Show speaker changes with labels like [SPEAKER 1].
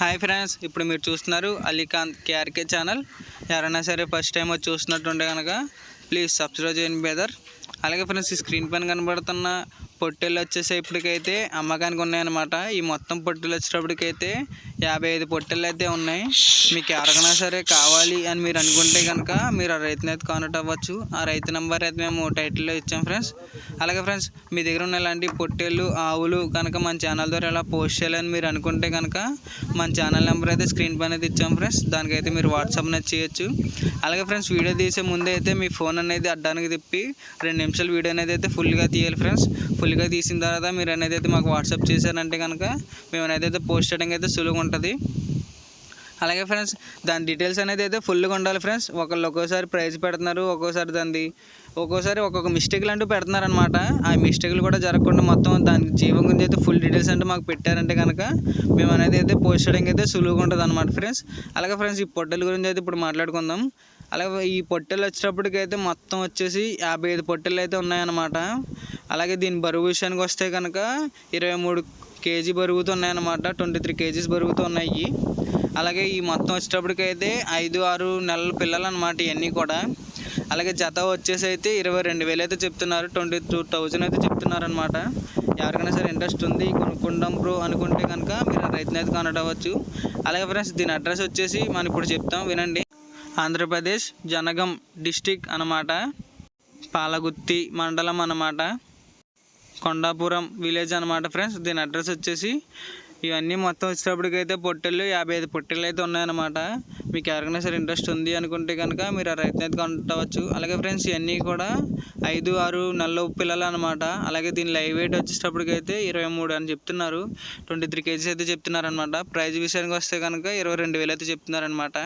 [SPEAKER 1] Hi friends ఇప్పుడు మీరు చూస్తున్నారు అలీకాంత్ కేఆర్కే ఛానల్. ఎవరైనా సరే ఫస్ట్ టైం వచ్చి చూస్తున్నట్టుంటే కనుక ప్లీజ్ సబ్స్క్రైబ్ చేయండి బెదర్ అలాగే ఫ్రెండ్స్ ఈ స్క్రీన్ పైన కనబడుతున్న పొట్టెలు వచ్చేసి ఇప్పటికైతే అమ్మకానికి ఉన్నాయన్నమాట. ఈ మొత్తం పొట్టెలు వచ్చేటప్పటికైతే యాభై ఐదు పొట్టెలు అయితే ఉన్నాయి. మీకు ఎవరికైనా సరే కావాలి అని మీరు అనుకుంటే కనుక మీరు ఆ రైతుని అయితే కాంటాక్ట్ అవ్వచ్చు. ఆ రైతు నెంబర్ అయితే మేము టైటిల్లో ఇచ్చాం ఫ్రెండ్స్. అలాగే ఫ్రెండ్స్ మీ దగ్గర ఉన్న ఇలాంటి పొట్టేళ్ళు ఆవులు కనుక మన ఛానల్ ద్వారా ఇలా పోస్ట్ చేయాలని మీరు అనుకుంటే కనుక మన ఛానల్ నెంబర్ అయితే స్క్రీన్ పైన అయితే ఇచ్చాం ఫ్రెండ్స్. దానికైతే మీరు వాట్సాప్ అనేది చేయొచ్చు. అలాగే ఫ్రెండ్స్ వీడియో తీసే ముందే అయితే మీ ఫోన్ అనేది అడ్డానికి తిప్పి రెండు నిమిషాలు వీడియో అనేది అయితే ఫుల్గా తీయాలి ఫ్రెండ్స్. ఫుల్గా తీసిన తర్వాత మీరు అనేది అయితే మాకు వాట్సాప్ చేశారంటే కనుక మేము అనేది అయితే పోస్ట్ చేయడానికి అయితే సులువుగా ఉంటుంది. అలాగే ఫ్రెండ్స్ దాని డీటెయిల్స్ అనేది అయితే ఫుల్గా ఉండాలి ఫ్రెండ్స్. ఒకళ్ళు ఒక్కోసారి ప్రైజ్ పెడుతున్నారు ఒక్కోసారి దాన్ని ఒక్కోసారి ఒక్కొక్క మిస్టేక్లు అంటూ పెడుతున్నారు అనమాట ఆ మిస్టేక్లు కూడా జరగకుండా మొత్తం దాని జీవం గురించి అయితే ఫుల్ డీటెయిల్స్ అంటే మాకు పెట్టారంటే కనుక మేము అనేది అయితే పోస్ట్ చేయడానికి అయితే సులువుగా ఉంటుంది అనమాట ఫ్రెండ్స్. అలాగే ఫ్రెండ్స్ ఈ పొట్టల గురించి అయితే ఇప్పుడు మాట్లాడుకుందాం. అలాగే ఈ పొట్టెలు వచ్చేటప్పటికైతే మొత్తం వచ్చేసి యాభై ఐదు పొట్టెలు అయితే ఉన్నాయన్నమాట. అలాగే దీని బరువు విషయానికి వస్తే కనుక ఇరవై మూడు కేజీ బరుగుతూ ఉన్నాయన్నమాట. ట్వంటీ త్రీ కేజీస్ బరుగుతూ ఉన్నాయి. అలాగే ఈ మొత్తం వచ్చేటప్పటికైతే ఐదు ఆరు నెలల పిల్లలు అనమాట ఇవన్నీ కూడా. అలాగే జత వచ్చేసి అయితే ఇరవై రెండు వేలు అయితే చెప్తున్నారు. ట్వంటీ టూ థౌజండ్ అయితే చెప్తున్నారు అనమాట ఎవరికైనా సరే ఇంట్రెస్ట్ ఉంది కొనుక్కుంటాం బ్రో అనుకుంటే కనుక మీరు రైతునైతే రైతుని అయితే అలాగే ఫ్రెండ్స్ దీని అడ్రస్ వచ్చేసి మనం ఇప్పుడు చెప్తాం. వినండి. ఆంధ్రప్రదేశ్ జనగం డిస్టిక్ అన్నమాట. పాలగుత్తి మండలం అన్నమాట. కొండాపురం విలేజ్ అనమాట ఫ్రెండ్స్. దీని అడ్రస్ వచ్చేసి ఇవన్నీ మొత్తం వచ్చేటప్పటికైతే పొట్టెళ్ళు యాభై ఐదు పొట్టెళ్ళు అయితే ఉన్నాయన్నమాట. మీకు ఎవరికైనా సరే ఇంట్రెస్ట్ ఉంది అనుకుంటే కనుక మీరు ఆ రైతుని అయితే కొంటవచ్చు అలాగే ఫ్రెండ్స్ ఇవన్నీ కూడా ఐదు ఆరు నల్ల పిల్లలు అనమాట అలాగే దీని లైవ్ వెయిట్ వచ్చేటప్పటికైతే ఇరవై మూడు అని చెప్తున్నారు. ట్వంటీ త్రీ కేజీస్ అయితే చెప్తున్నారనమాట ప్రైజ్ విషయానికి వస్తే కనుక ఇరవై రెండు వేలు అయితే చెప్తున్నారు అనమాట